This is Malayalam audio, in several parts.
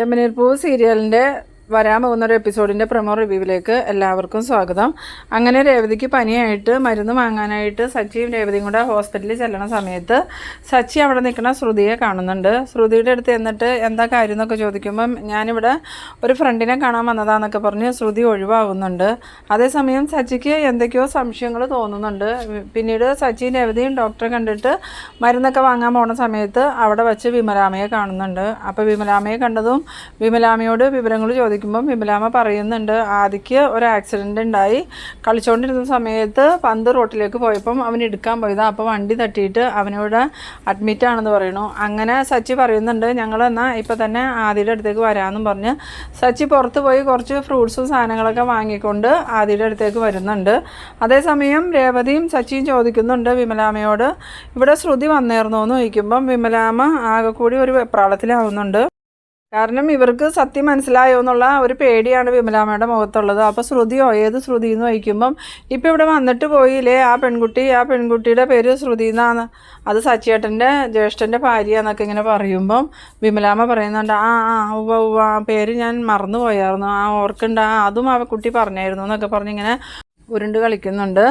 ചെമ്പനീർ പൂവ് സീരിയലിന്റെ വരാൻ പോകുന്ന ഒരു എപ്പിസോഡിന്റെ പ്രൊമോ റിവ്യൂവിലേക്ക് എല്ലാവർക്കും സ്വാഗതം. അങ്ങനെ രേവതിക്ക് പനിയായിട്ട് മരുന്ന് വാങ്ങാനായിട്ട് സച്ചിയും രേവതിയും കൂടെ ഹോസ്പിറ്റലിൽ ചെല്ലണ സമയത്ത് സച്ചി അവിടെ നിൽക്കുന്ന ശ്രുതിയെ കാണുന്നുണ്ട്. ശ്രുതിയുടെ അടുത്ത് എന്നിട്ട് എന്താ കാര്യം എന്നൊക്കെ ചോദിക്കുമ്പം ഞാനിവിടെ ഒരു ഫ്രണ്ടിനെ കാണാൻ വന്നതാന്നൊക്കെ പറഞ്ഞ് ശ്രുതി ഒഴിവാകുന്നുണ്ട്. അതേസമയം സച്ചിക്ക് എന്തൊക്കെയോ സംശയങ്ങൾ തോന്നുന്നുണ്ട്. പിന്നീട് സച്ചിയും രേവതിയും ഡോക്ടറെ കണ്ടിട്ട് മരുന്നൊക്കെ വാങ്ങാൻ പോണ സമയത്ത് അവിടെ വച്ച് വിമലാമയെ കാണുന്നുണ്ട്. അപ്പോൾ വിമലാമയെ കണ്ടതും വിമലാമയോട് വിവരങ്ങൾ ചോദിക്കുമ്പം വിമലാമ്മ പറയുന്നുണ്ട് ആദിക്ക് ഒരു ആക്സിഡന്റ് ഉണ്ടായി കളിച്ചുകൊണ്ടിരുന്ന സമയത്ത് പന്ത് റോട്ടിലേക്ക് പോയപ്പം അവൻ എടുക്കാൻ പോയതാണ് അപ്പോൾ വണ്ടി തട്ടിയിട്ട് അവനിവിടെ അഡ്മിറ്റ് ആണെന്ന് പറയണു. അങ്ങനെ സച്ചി പറയുന്നുണ്ട് ഞങ്ങൾ എന്നാൽ ഇപ്പോൾ തന്നെ ആദിയുടെ അടുത്തേക്ക് വരാമെന്നും പറഞ്ഞ് സച്ചി പുറത്ത് പോയി കുറച്ച് ഫ്രൂട്ട്സും സാധനങ്ങളൊക്കെ വാങ്ങിക്കൊണ്ട് ആദിയുടെ അടുത്തേക്ക് വരുന്നുണ്ട്. അതേസമയം രേവതിയും സച്ചിയും ചോദിക്കുന്നുണ്ട് വിമലാമയോട് ഇവിടെ ശ്രുതി വന്നേർന്നോ എന്ന് ചോദിക്കുമ്പം വിമലാമ ആകെ കൂടി ഒരു വെപ്രാളത്തിലാവുന്നുണ്ട്. കാരണം ഇവർക്ക് സത്യം മനസ്സിലായോ എന്നുള്ള ഒരു പേടിയാണ് വിമലാമ്മയുടെ മുഖത്തുള്ളത്. അപ്പോൾ ശ്രുതിയോ ഏത് ശ്രുതി എന്ന് വഹിക്കുമ്പം ഇപ്പം ഇവിടെ വന്നിട്ട് പോയില്ലേ? ആ പെൺകുട്ടി ആ പെൺകുട്ടിയുടെ പേര് ശ്രുതി എന്നാണ് അത് സച്ചിയേട്ടന്റെ ജ്യേഷ്ഠന്റെ ഭാര്യ എന്നൊക്കെ ഇങ്ങനെ പറയുമ്പം വിമലാമ്മ പറയുന്നുണ്ട് ആ ആ ഉവ്വ ഉവ്വ ആ പേര് ഞാൻ മറന്നു പോയായിരുന്നു ആ ഓർക്കുണ്ട് ആ അതും ആ കുട്ടി പറഞ്ഞായിരുന്നു എന്നൊക്കെ പറഞ്ഞിങ്ങനെ ഉരുണ്ട് കളിക്കുന്നുണ്ട്.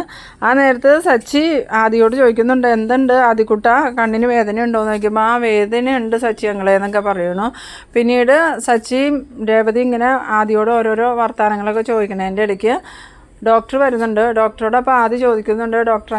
ആ നേരത്ത് സച്ചി ആദിയോട് ചോദിക്കുന്നുണ്ട് എന്തുണ്ട്? ആദിക്കുട്ട കണ്ണിന് വേദന ഉണ്ടോ എന്ന് ചോദിക്കുമ്പോൾ ആ വേദന ഉണ്ട് സച്ചി ഞങ്ങളെ എന്നൊക്കെ പറയണു പിന്നീട് സച്ചിയും രേവതി ഇങ്ങനെ ആദിയോട് ഓരോരോ വർത്തമാനങ്ങളൊക്കെ ചോദിക്കണതിന്റെ ഇടയ്ക്ക് ഡോക്ടർ വരുന്നുണ്ട്. ഡോക്ടറോട് അപ്പോൾ ആദ്യം ചോദിക്കുന്നുണ്ട് ഡോക്ടർ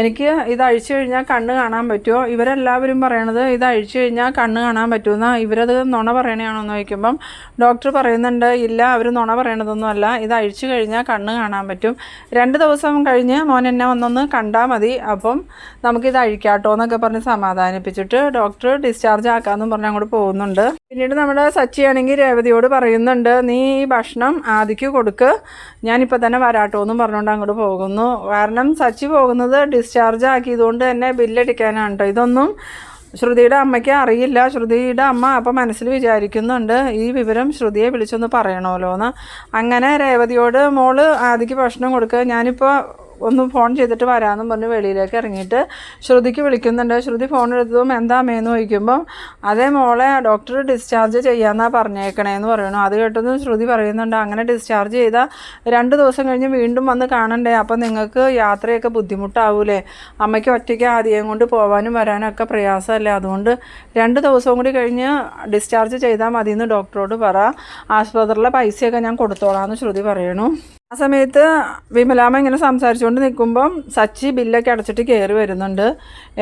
എനിക്ക് ഇത് അഴിച്ചു കഴിഞ്ഞാൽ കണ്ണ് കാണാൻ പറ്റുമോ? ഇവരെല്ലാവരും പറയണത് ഇത് അഴിച്ചു കഴിഞ്ഞാൽ കണ്ണ് കാണാൻ പറ്റുമെന്ന്. ഇവരത് നുണ പറയണയാണോ എന്ന് ചോദിക്കുമ്പം ഡോക്ടർ പറയുന്നുണ്ട് ഇല്ല അവർ നുണ പറയണതൊന്നുമല്ല ഇത് അഴിച്ചു കഴിഞ്ഞാൽ കണ്ണ് കാണാൻ പറ്റും. രണ്ട് ദിവസം കഴിഞ്ഞ് മോൻ എന്നെ വന്നൊന്ന് കണ്ടാൽ മതി. അപ്പം നമുക്കിത് അഴിക്കാട്ടോ എന്നൊക്കെ പറഞ്ഞ് സമാധാനിപ്പിച്ചിട്ട് ഡോക്ടർ ഡിസ്ചാർജ് ആക്കാമെന്നും പറഞ്ഞ് അങ്ങോട്ട് പോകുന്നുണ്ട്. പിന്നീട് നമ്മുടെ സച്ചിയാണെങ്കിൽ രേവതിയോട് പറയുന്നുണ്ട് നീ ഈ ഭക്ഷണം ആദിക്ക് കൊടുക്ക്. ഞാനിപ്പോൾ തന്നെ വരാട്ടോ എന്നും പറഞ്ഞുകൊണ്ട് അങ്ങോട്ട് പോകുന്നു. കാരണം സച്ചി പോകുന്നത് ഡിസ്ചാർജ് ആക്കിയതുകൊണ്ട് തന്നെ ബില്ലടിക്കാനാണ് കേട്ടോ ഇതൊന്നും ശ്രുതിയുടെ അമ്മയ്ക്ക് അറിയില്ല. ശ്രുതിയുടെ അമ്മ അപ്പം മനസ്സിൽ വിചാരിക്കുന്നുണ്ട് ഈ വിവരം ശ്രുതിയെ വിളിച്ചൊന്ന് പറയണമല്ലോ എന്ന് അങ്ങനെ രേവതിയോട് മോൾ ആദിക്ക് ഭക്ഷണം കൊടുക്കുക ഞാനിപ്പോൾ ഒന്ന് ഫോൺ ചെയ്തിട്ട് വരാമെന്നും പറഞ്ഞ് വെളിയിലേക്ക് ഇറങ്ങിയിട്ട് ശ്രുതിക്ക് വിളിക്കുന്നുണ്ട്. ശ്രുതി ഫോൺ എടുത്തതും എന്താ അമ്മയെന്ന് ചോദിക്കുമ്പം അതേ മോളെ ഡോക്ടർ ഡിസ്ചാർജ് ചെയ്യാമെന്നാണ് പറഞ്ഞേക്കണേന്ന് പറയണു അത് കേട്ടതും ശ്രുതി പറയുന്നുണ്ട് അങ്ങനെ ഡിസ്ചാർജ് ചെയ്താൽ രണ്ട് ദിവസം കഴിഞ്ഞ് വീണ്ടും വന്ന് കാണണ്ടേ അപ്പം നിങ്ങൾക്ക് യാത്രയൊക്കെ ബുദ്ധിമുട്ടാവൂലേ? അമ്മയ്ക്ക് ഒറ്റയ്ക്ക് ആദ്യം കൊണ്ട് പോകാനും വരാനും ഒക്കെ പ്രയാസമല്ലേ? അതുകൊണ്ട് രണ്ട് ദിവസവും കൂടി കഴിഞ്ഞ് ഡിസ്ചാർജ് ചെയ്താൽ മതി എന്ന് ഡോക്ടറോട് പറ. ആശുപത്രിയിലെ പൈസയൊക്കെ ഞാൻ കൊടുത്തോളാം എന്ന് ശ്രുതി പറയണു ആ സമയത്ത് വിമലാമ്മ ഇങ്ങനെ സംസാരിച്ചുകൊണ്ട് നിൽക്കുമ്പം സച്ചി ബില്ലൊക്കെ അടച്ചിട്ട് കയറി വരുന്നുണ്ട്.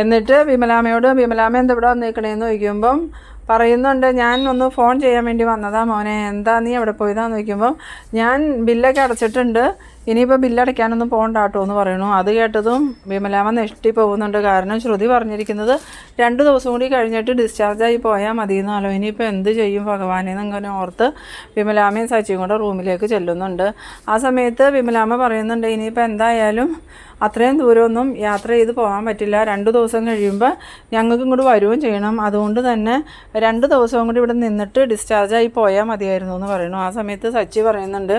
എന്നിട്ട് വിമലാമയോട് വിമലാമ എന്താ ഇവിടെ വന്നേക്കണേന്ന് ചോദിക്കുമ്പം പറയുന്നുണ്ട് ഞാൻ ഒന്ന് ഫോൺ ചെയ്യാൻ വേണ്ടി വന്നതാ മോനെ എന്താ നീ എവിടെ പോയതാന്ന് ചോദിക്കുമ്പം ഞാൻ ബില്ലൊക്കെ അടച്ചിട്ടുണ്ട്. ഇനിയിപ്പോൾ ബില്ലടയ്ക്കാനൊന്നും പോകണ്ട കേട്ടോ എന്ന് പറയണു അത് കേട്ടതും വിമലാമ നെഷ്ടി പോകുന്നുണ്ട്. കാരണം ശ്രുതി പറഞ്ഞിരിക്കുന്നത് രണ്ട് ദിവസം കൂടി കഴിഞ്ഞിട്ട് ഡിസ്ചാർജായി പോയാൽ മതി എന്നാലോ ഇനിയിപ്പോൾ എന്ത് ചെയ്യും ഭഗവാനെ എന്നങ്ങനെ ഓർത്ത് വിമലാമയും സച്ചിയും കൂടെ റൂമിലേക്ക് ചെല്ലുന്നുണ്ട്. ആ സമയത്ത് വിമലാമ പറയുന്നുണ്ട് ഇനിയിപ്പോൾ എന്തായാലും അത്രയും ദൂരമൊന്നും യാത്ര ചെയ്ത് പോകാൻ പറ്റില്ല. രണ്ട് ദിവസം കഴിയുമ്പോൾ ഞങ്ങൾക്ക് ഇങ്ങോട്ട് വരികയും ചെയ്യണം. അതുകൊണ്ട് തന്നെ രണ്ട് ദിവസവും കൂടി ഇവിടെ നിന്നിട്ട് ഡിസ്ചാർജായി പോയാൽ മതിയായിരുന്നു എന്ന് പറയുന്നു. ആ സമയത്ത് സച്ചി പറയുന്നുണ്ട്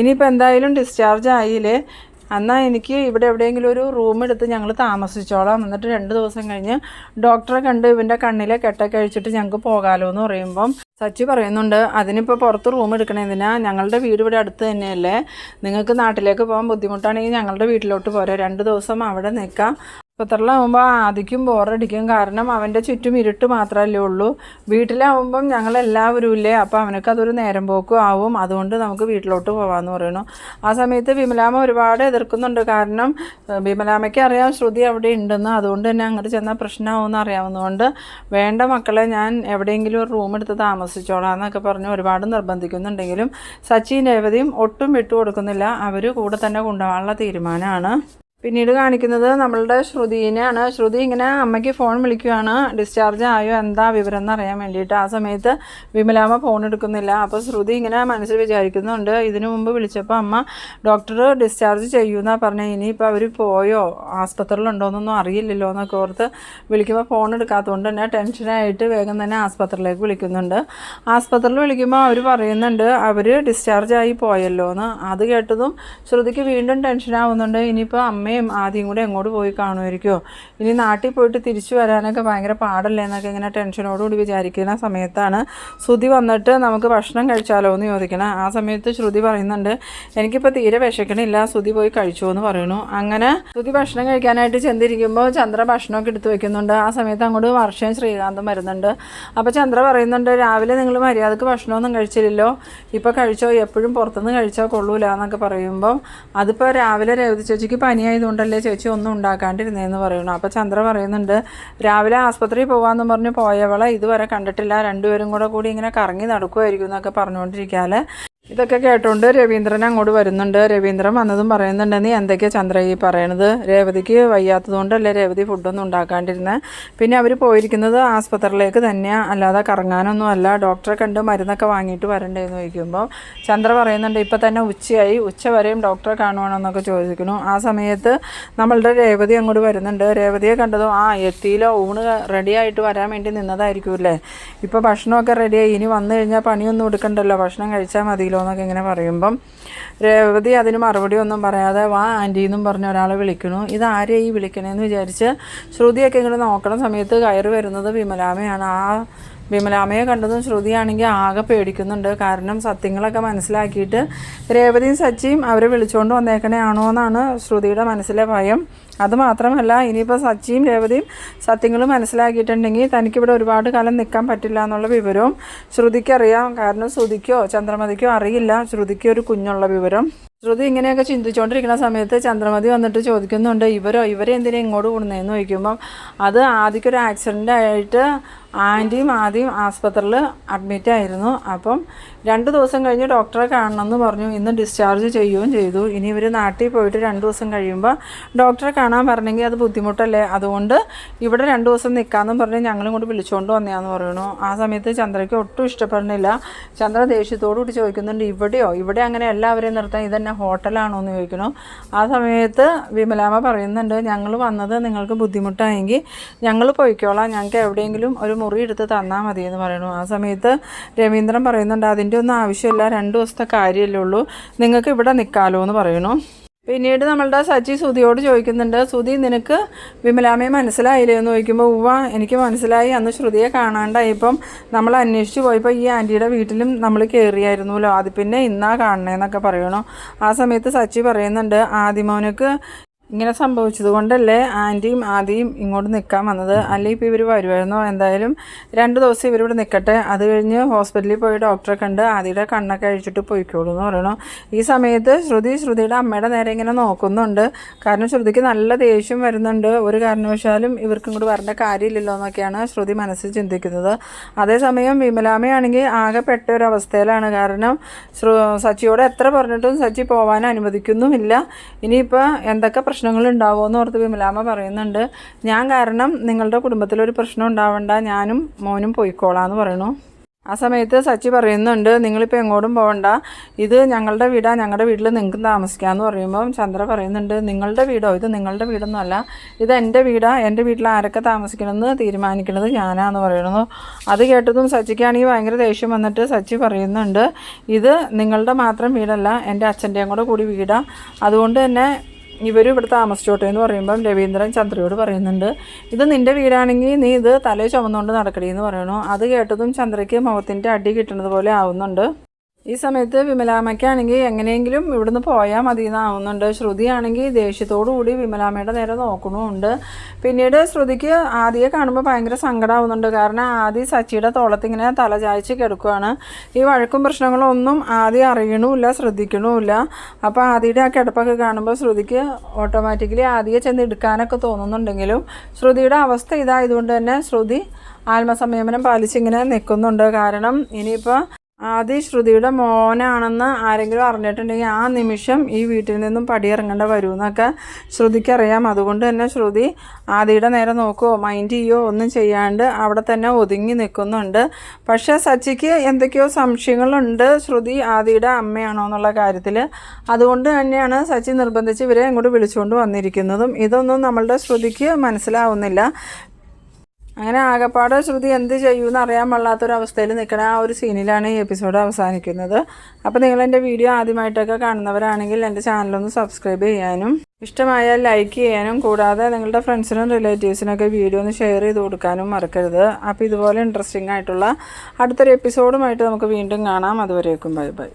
ഇനിയിപ്പോൾ എന്തായാലും ഡിസ്ചാർജ് ആയില്ലേ? എന്നാൽ എനിക്ക് ഇവിടെ എവിടെയെങ്കിലും ഒരു റൂം എടുത്ത് ഞങ്ങൾ താമസിച്ചോളാം. എന്നിട്ട് രണ്ട് ദിവസം കഴിഞ്ഞ് ഡോക്ടറെ കണ്ട് ഇവന്റെ കണ്ണിലെ കെട്ടൊക്കെ അഴിച്ചിട്ട് ഞങ്ങൾക്ക് പോകാമല്ലോ എന്ന് പറയുമ്പം സച്ചി പറയുന്നുണ്ട് അതിനിപ്പോൾ പുറത്ത് റൂം എടുക്കണതിനാ ഞങ്ങളുടെ വീട് ഇവിടെ അടുത്ത് തന്നെയല്ലേ. നിങ്ങൾക്ക് നാട്ടിലേക്ക് പോകാൻ ബുദ്ധിമുട്ടാണെങ്കിൽ ഞങ്ങളുടെ വീട്ടിലോട്ട് പോരാ. രണ്ട് ദിവസം അവിടെ നിൽക്കാം. ആസ്പത്രിയിലാവുമ്പോൾ ആദിക്കും ബോറടിക്കും. കാരണം അവന്റെ ചുറ്റും ഇരുട്ട് മാത്രമല്ലേ ഉള്ളൂ. വീട്ടിലാവുമ്പം ഞങ്ങളെല്ലാവരും ഇല്ലേ? അപ്പോൾ അവനക്ക് അതൊരു നേരം പോക്കും ആവും. അതുകൊണ്ട് നമുക്ക് വീട്ടിലോട്ട് പോകാമെന്ന് പറയണു ആ സമയത്ത് വിമലാമ ഒരുപാട് എതിർക്കുന്നുണ്ട്. കാരണം വിമലാമയ്ക്ക് അറിയാം ശ്രുതി അവിടെ ഉണ്ടെന്ന്. അതുകൊണ്ട് തന്നെ അങ്ങോട്ട് ചെന്നാൽ പ്രശ്നമാവുമെന്ന് അറിയാവുന്നതുകൊണ്ട് വേണ്ട മക്കളെ ഞാൻ എവിടെയെങ്കിലും ഒരു റൂം എടുത്ത് താമസിച്ചോളാം എന്നൊക്കെ പറഞ്ഞ് ഒരുപാട് നിർബന്ധിക്കുന്നുണ്ടെങ്കിലും സച്ചിൻ രേവതിയും ഒട്ടും വിട്ടുകൊടുക്കുന്നില്ല. അവർ കൂടെ തന്നെ കൊണ്ടുപോകാനുള്ള തീരുമാനമാണ്. പിന്നീട് കാണിക്കുന്നത് നമ്മളുടെ ശ്രുതിനെയാണ്. ശ്രുതി ഇങ്ങനെ അമ്മയ്ക്ക് ഫോൺ വിളിക്കുകയാണ് ഡിസ്ചാർജ് ആയോ? എന്താ വിവരം എന്ന് അറിയാൻ വേണ്ടിയിട്ട്. ആ സമയത്ത് വിമലാമ്മ ഫോൺ എടുക്കുന്നില്ല. അപ്പോൾ ശ്രുതി ഇങ്ങനെ മനസ്സിൽ വിചാരിക്കുന്നുണ്ട്. ഇതിനു മുമ്പ് വിളിച്ചപ്പോൾ അമ്മ ഡോക്ടർ ഡിസ്ചാർജ് ചെയ്യുമെന്നാണ് പറഞ്ഞത് ഇനിയിപ്പോൾ അവർ പോയോ? ആസ്പത്രിയിലുണ്ടോയെന്നൊന്നും അറിയില്ലല്ലോ എന്നൊക്കെ ഓർത്ത് വിളിക്കുമ്പോൾ ഫോൺ എടുക്കാത്തതുകൊണ്ട് തന്നെ ടെൻഷനായിട്ട് വേഗം തന്നെ ആസ്പത്രിയിലേക്ക് വിളിക്കുന്നുണ്ട്. ആസ്പത്രിയിൽ വിളിക്കുമ്പോൾ അവർ പറയുന്നുണ്ട് അവർ ഡിസ്ചാർജ് ആയി പോയല്ലോ എന്ന് അത് കേട്ടതും ശ്രുതിക്ക് വീണ്ടും ടെൻഷനാവുന്നുണ്ട് ഇനിയിപ്പോൾ അമ്മ അമ്മയും ആദ്യം കൂടെ എങ്ങോട്ട് പോയി കാണുമായിരിക്കുമോ ഇനി നാട്ടിൽ പോയിട്ട് തിരിച്ചു വരാനൊക്കെ ഭയങ്കര പാടല്ലേ എന്നൊക്കെ ഇങ്ങനെ ടെൻഷനോടുകൂടി വിചാരിക്കുന്ന സമയത്താണ് ശ്രുതി വന്നിട്ട് നമുക്ക് ഭക്ഷണം കഴിച്ചാലോ എന്ന് ചോദിക്കണം. ആ സമയത്ത് ശ്രുതി പറയുന്നുണ്ട് എനിക്കിപ്പോൾ തീരെ വിശക്കണില്ല ശ്രുതി പോയി കഴിച്ചു എന്ന് പറയുന്നു. അങ്ങനെ ശ്രുതി ഭക്ഷണം കഴിക്കാനായിട്ട് ചെന്നിരിക്കുമ്പോൾ ചന്ദ്ര ഭക്ഷണമൊക്കെ എടുത്തു വെക്കുന്നുണ്ട്. ആ സമയത്ത് അങ്ങോട്ട് വർഷയും ശ്രീകാന്തും വരുന്നുണ്ട്. അപ്പോൾ ചന്ദ്ര പറയുന്നുണ്ട് രാവിലെ നിങ്ങൾ മര്യാദയ്ക്ക് ഭക്ഷണമൊന്നും കഴിച്ചില്ലല്ലോ. ഇപ്പോൾ കഴിച്ചോ? എപ്പോഴും പുറത്തുനിന്ന് കഴിച്ചോ കൊള്ളൂല എന്നൊക്കെ പറയുമ്പോൾ അതിപ്പോൾ രാവിലെ രേവതി ചേച്ചിക്ക് പനിയായതുകൊണ്ടല്ലേ ചേച്ചി ഒന്നും ഉണ്ടാക്കാണ്ടിരുന്നതെന്ന് പറയുന്നു. അപ്പോൾ ചന്ദ്ര പറയുന്നുണ്ട് രാവിലെ ആസ്പത്രിയിൽ പോകാമെന്ന് പറഞ്ഞ് പോയവളെ ഇതുവരെ കണ്ടിട്ടില്ല. രണ്ടുപേരും കൂടെ കൂടി ഇങ്ങനെ കറങ്ങി നടക്കുമായിരിക്കും എന്നൊക്കെ പറഞ്ഞുകൊണ്ടിരിക്കാതെ ഇതൊക്കെ കേട്ടോണ്ട് രവീന്ദ്രൻ അങ്ങോട്ട് വരുന്നുണ്ട്. രവീന്ദ്രൻ വന്നതും പറയുന്നുണ്ട് നീ എന്തൊക്കെയാ ചന്ദ്ര ഈ പറയണത്? രേവതിക്ക് വയ്യാത്തതുകൊണ്ടല്ലേ രേവതി ഫുഡൊന്നും ഉണ്ടാക്കാണ്ടിരുന്നത് പിന്നെ അവർ പോയിരിക്കുന്നത് ആസ്പത്രിയിലേക്ക് തന്നെയാണ് അല്ലാതെ കറങ്ങാനൊന്നും അല്ല. ഡോക്ടറെ കണ്ട് മരുന്നൊക്കെ വാങ്ങിയിട്ട് വരണ്ടേന്ന് ചോദിക്കുമ്പോൾ ചന്ദ്ര പറയുന്നുണ്ട് ഇപ്പം തന്നെ ഉച്ചയായി. ഉച്ച വരെയും ഡോക്ടറെ കാണുവാണെന്നൊക്കെ ചോദിക്കുന്നു. ആ സമയത്ത് നമ്മളുടെ രേവതി അങ്ങോട്ട് വരുന്നുണ്ട്. രേവതിയെ കണ്ടതും ആ എത്തിയിലോ ഊണ് റെഡിയായിട്ട് വരാൻ വേണ്ടി നിന്നതായിരിക്കും അല്ലേ ഇപ്പോൾ ഭക്ഷണമൊക്കെ റെഡിയായി. ഇനി വന്നു കഴിഞ്ഞാൽ പണിയൊന്നും എടുക്കണ്ടല്ലോ. ഭക്ഷണം കഴിച്ചാൽ മതിയല്ലോ. എന്നൊക്കെ ഇങ്ങനെ പറയുമ്പം രേവതി അതിന് മറുപടി ഒന്നും പറയാതെ വാ ആന്റി എന്നും പറഞ്ഞ ഒരാളെ വിളിക്കണു ഇത് ആരെയാണ് ഈ വിളിക്കണേന്ന് വിചാരിച്ച് ശ്രുതിയൊക്കെ ഇങ്ങനെ നോക്കണ സമയത്ത് കയറി വരുന്നത് വിമലാമയാണ് ആ വിമലാമ്മയെ കണ്ടതും ശ്രുതിയാണെങ്കിൽ ആകെ പേടിക്കുന്നുണ്ട്. കാരണം സത്യങ്ങളൊക്കെ മനസ്സിലാക്കിയിട്ട് രേവതിയും സച്ചിയും അവരെ വിളിച്ചുകൊണ്ട് വന്നേക്കണേ ആണോ എന്നാണ് ശ്രുതിയുടെ മനസ്സിലെ ഭയം. അതുമാത്രമല്ല ഇനിയിപ്പോൾ സച്ചിയും രേവതിയും സത്യങ്ങൾ മനസ്സിലാക്കിയിട്ടുണ്ടെങ്കിൽ തനിക്കിവിടെ ഒരുപാട് കാലം നിൽക്കാൻ പറ്റില്ല എന്നുള്ള വിവരവും ശ്രുതിക്കറിയാം. കാരണം ശ്രുതിക്കോ ചന്ദ്രമതിക്കോ അറിയില്ല. ശ്രുതിക്ക് ഒരു കുഞ്ഞുള്ള വിവരം. ശ്രുതി ഇങ്ങനെയൊക്കെ ചിന്തിച്ചുകൊണ്ടിരിക്കുന്ന സമയത്ത് ചന്ദ്രമതി വന്നിട്ട് ചോദിക്കുന്നുണ്ട് ഇവരോ ഇവരെ എന്തിനാ ഇങ്ങോട്ട് കൂടുന്നതെന്ന് ചോദിക്കുമ്പം അത് ആദ്യമൊരു ആക്സിഡന്റ് ആയിട്ട് ആന്റിയും ആദ്യം ആസ്പത്രിയിൽ അഡ്മിറ്റ് ആയിരുന്നു. അപ്പം രണ്ട് ദിവസം കഴിഞ്ഞ് ഡോക്ടറെ കാണണമെന്ന് പറഞ്ഞു. ഇന്ന് ഡിസ്ചാർജ് ചെയ്യുകയും ചെയ്തു. ഇനി ഇവർ നാട്ടിൽ പോയിട്ട് രണ്ട് ദിവസം കഴിയുമ്പോൾ ഡോക്ടറെ കാണാൻ പറഞ്ഞെങ്കിൽ അത് ബുദ്ധിമുട്ടല്ലേ? അതുകൊണ്ട് ഇവിടെ രണ്ട് ദിവസം നിൽക്കാമെന്നും പറഞ്ഞ് ഞങ്ങളും കൂടി വിളിച്ചുകൊണ്ട് വന്നതാന്ന് പറയുന്നു. ആ സമയത്ത് ചന്ദ്രയ്ക്ക് ഒട്ടും ഇഷ്ടപ്പെടുന്നില്ല. ചന്ദ്ര ദേഷ്യത്തോടു കൂടി ചോദിക്കുന്നുണ്ട് ഇവിടെയോ? ഇവിടെ അങ്ങനെ എല്ലാവരെയും നിർത്താൻ ഇതന്നെ ഹോട്ടലാണോ? എന്ന് ചോദിക്കുന്നു. ആ സമയത്ത് വിമലാമ്മ പറയുന്നുണ്ട് ഞങ്ങൾ വന്നത് നിങ്ങൾക്ക് ബുദ്ധിമുട്ടായെങ്കിൽ ഞങ്ങൾ പോയിക്കോളാം. ഞങ്ങൾക്ക് എവിടെയെങ്കിലും ഒരു മുറി എടുത്ത് തന്നാൽ മതി എന്ന് ആ സമയത്ത് രവീന്ദ്രൻ പറയുന്നുണ്ട് അതിന്റെ ഒന്നും ആവശ്യമില്ല രണ്ട് ദിവസത്തെ കാര്യമല്ലേ ഉള്ളൂ. നിങ്ങൾക്ക് ഇവിടെ നിൽക്കാമല്ലോ എന്ന് പറയുന്നു. പിന്നീട് നമ്മളുടെ സച്ചി സുധിയോട് ചോദിക്കുന്നുണ്ട് സുധി നിനക്ക് വിമലാമ്മയെ മനസ്സിലായില്ലേ? എന്ന് ചോദിക്കുമ്പോൾ ഉവ്വ എനിക്ക് മനസ്സിലായി. അന്ന് ശ്രുതിയെ കാണാണ്ടായിപ്പം നമ്മൾ അന്വേഷിച്ച് പോയപ്പോൾ ഈ ആന്റിയുടെ വീട്ടിലും നമ്മൾ കയറിയായിരുന്നല്ലോ അത് പിന്നെ ഇന്നാ കാണണേന്നൊക്കെ പറയണു. ആ സമയത്ത് സച്ചി പറയുന്നുണ്ട് ആദിമോനക്ക് ഇങ്ങനെ സംഭവിച്ചത് കൊണ്ടല്ലേ ആന്റിയും ആദ്യം ഇങ്ങോട്ട് നിൽക്കാൻ വന്നത്? അല്ലെങ്കിൽ ഇപ്പോൾ ഇവർ വരുമായിരുന്നോ എന്തായാലും രണ്ട് ദിവസം ഇവരിവിടെ നിൽക്കട്ടെ അത് കഴിഞ്ഞ് ഹോസ്പിറ്റലിൽ പോയി ഡോക്ടറെ കണ്ട് ആദ്യയുടെ കണ്ണൊക്കെ അഴിച്ചിട്ട് പോയിക്കോളൂ എന്ന് പറയണു? ഈ സമയത്ത് ശ്രുതി ശ്രുതിയുടെ അമ്മയുടെ നേരെ ഇങ്ങനെ നോക്കുന്നുണ്ട്. കാരണം ശ്രുതിക്ക് നല്ല ദേഷ്യം വരുന്നുണ്ട്. ഒരു കാരണവശാലും ഇവർക്കും കൂടി വരേണ്ട കാര്യമില്ലല്ലോ എന്നൊക്കെയാണ് ശ്രുതി മനസ്സിൽ ചിന്തിക്കുന്നത്. അതേസമയം വിമലാമയാണെങ്കിൽ ആകെ പെട്ട ഒരു അവസ്ഥയിലാണ് കാരണം ശ്രു സച്ചിയോട് എത്ര പറഞ്ഞിട്ടും സച്ചി പോകാൻ അനുവദിക്കുന്നുമില്ല. ഇനിയിപ്പോൾ എന്തൊക്കെ പ്രശ്നങ്ങൾ ഉണ്ടാവുമെന്ന് ഓർത്ത് വിമലാമ്മ പറയുന്നുണ്ട്. ഞാൻ കാരണം നിങ്ങളുടെ കുടുംബത്തിലൊരു പ്രശ്നം ഉണ്ടാവണ്ട. ഞാനും മോനും പോയിക്കോളാന്ന് പറയണു ആ സമയത്ത് സച്ചി പറയുന്നുണ്ട് നിങ്ങളിപ്പോൾ എങ്ങോട്ടും പോകണ്ട ഇത് ഞങ്ങളുടെ വീടാ. ഞങ്ങളുടെ വീട്ടിൽ നിങ്ങൾക്ക് താമസിക്കാമെന്ന് പറയുമ്പോൾ ചന്ദ്ര പറയുന്നുണ്ട് നിങ്ങളുടെ വീടോ? ഇത് നിങ്ങളുടെ വീടൊന്നും അല്ല ഇത് എന്റെ വീടാ. എന്റെ വീട്ടിൽ ആരൊക്കെ താമസിക്കണമെന്ന് തീരുമാനിക്കുന്നത് ഞാനാന്ന് പറയുന്നു. അത് കേട്ടതും സച്ചിക്കാണെങ്കിൽ ഭയങ്കര ദേഷ്യം വന്നിട്ട് സച്ചി പറയുന്നുണ്ട് ഇത് നിങ്ങളുടെ മാത്രം വീടല്ല. എന്റെ അച്ഛന്റെയും കൂടെ കൂടി വീടാണ് അതുകൊണ്ട് തന്നെ ഇവരും ഇവിടെ താമസിച്ചോട്ടെ എന്ന് പറയുമ്പം രവീന്ദ്രൻ ചന്ദ്രയോട് പറയുന്നുണ്ട് ഇത് നിന്റെ വീടാണെങ്കിൽ നീ ഇത് തലേ ചുമന്നുകൊണ്ട് നടക്കടി എന്ന് പറയണു. അത് കേട്ടതും ചന്ദ്രയ്ക്ക് മുഖത്തിന്റെ അടി കിട്ടുന്നത് പോലെ ആവുന്നുണ്ട്. ഈ സമയത്ത് വിമലാമ്മയ്ക്കാണെങ്കിൽ എങ്ങനെയെങ്കിലും ഇവിടുന്ന് പോയാൽ മതി എന്നാവുന്നുണ്ട് ശ്രുതിയാണെങ്കിൽ ദേഷ്യത്തോടു കൂടി വിമലാമ്മയുടെ നേരെ നോക്കണമുണ്ട് പിന്നീട് ശ്രുതിക്ക് ആദ്യം കാണുമ്പോൾ ഭയങ്കര സങ്കടമാവുന്നുണ്ട് കാരണം ആദ്യം സച്ചിയുടെ തോളത്തിങ്ങനെ തല ചായ്ച്ച് കിടക്കുകയാണ് ഈ വഴക്കും പ്രശ്നങ്ങളും ഒന്നും ആദ്യം അറിയണമില്ല ശ്രദ്ധിക്കണമില്ല. അപ്പോൾ ആദ്യയുടെ ആ കിടപ്പൊക്കെ കാണുമ്പോൾ ശ്രുതിക്ക് ഓട്ടോമാറ്റിക്കലി ആദ്യം ചെന്ന് എടുക്കാനൊക്കെ തോന്നുന്നുണ്ടെങ്കിലും ശ്രുതിയുടെ അവസ്ഥ ഇതായതുകൊണ്ട് തന്നെ ശ്രുതി ആത്മസംയമനം പാലിച്ചിങ്ങനെ നിൽക്കുന്നുണ്ട്. കാരണം ഇനിയിപ്പോൾ ആദി ശ്രുതിയുടെ മോനാണെന്ന് ആരെങ്കിലും അറിഞ്ഞിട്ടുണ്ടെങ്കിൽ ആ നിമിഷം ഈ വീട്ടിൽ നിന്നും പടിയിറങ്ങേണ്ട വരുമെന്നൊക്കെ ശ്രുതിക്കറിയാം. അതുകൊണ്ട് തന്നെ ശ്രുതി ആദിയുടെ നേരെ നോക്കുകയോ മൈൻഡ് ചെയ്യോ ഒന്നും ചെയ്യാണ്ട് അവിടെ തന്നെ ഒതുങ്ങി നിൽക്കുന്നുണ്ട്. പക്ഷേ സച്ചിക്ക് എന്തൊക്കെയോ സംശയങ്ങളുണ്ട് ശ്രുതി ആദിയുടെ അമ്മയാണോ എന്നുള്ള കാര്യത്തിൽ. അതുകൊണ്ട് തന്നെയാണ് സച്ചി നിർബന്ധിച്ച് ഇവരെ ഇങ്ങോട്ട് വിളിച്ചുകൊണ്ട് വന്നിരിക്കുന്നതും. ഇതൊന്നും നമ്മളുടെ ശ്രുതിക്ക് മനസ്സിലാവുന്നില്ല. അങ്ങനെ ആകപ്പാട് ശ്രുതി എന്ത് ചെയ്യുമെന്ന് അറിയാൻ പാടില്ലാത്തൊരവസ്ഥയിൽ നിൽക്കുന്ന ആ ഒരു സീനിലാണ് ഈ എപ്പിസോഡ് അവസാനിക്കുന്നത്. അപ്പോൾ നിങ്ങൾ എന്റെ വീഡിയോ ആദ്യമായിട്ടൊക്കെ കാണുന്നവരാണെങ്കിൽ എന്റെ ചാനലൊന്ന് സബ്സ്ക്രൈബ് ചെയ്യാനും ഇഷ്ടമായാൽ ലൈക്ക് ചെയ്യാനും കൂടാതെ നിങ്ങളുടെ ഫ്രണ്ട്സിനും റിലേറ്റീവ്സിനൊക്കെ വീഡിയോ ഒന്ന് ഷെയർ ചെയ്ത് കൊടുക്കാനും മറക്കരുത്. അപ്പോൾ ഇതുപോലെ ഇൻട്രസ്റ്റിംഗ് ആയിട്ടുള്ള അടുത്തൊരു എപ്പിസോഡുമായിട്ട് നമുക്ക് വീണ്ടും കാണാം. അതുവരേക്കും ബൈ ബൈ.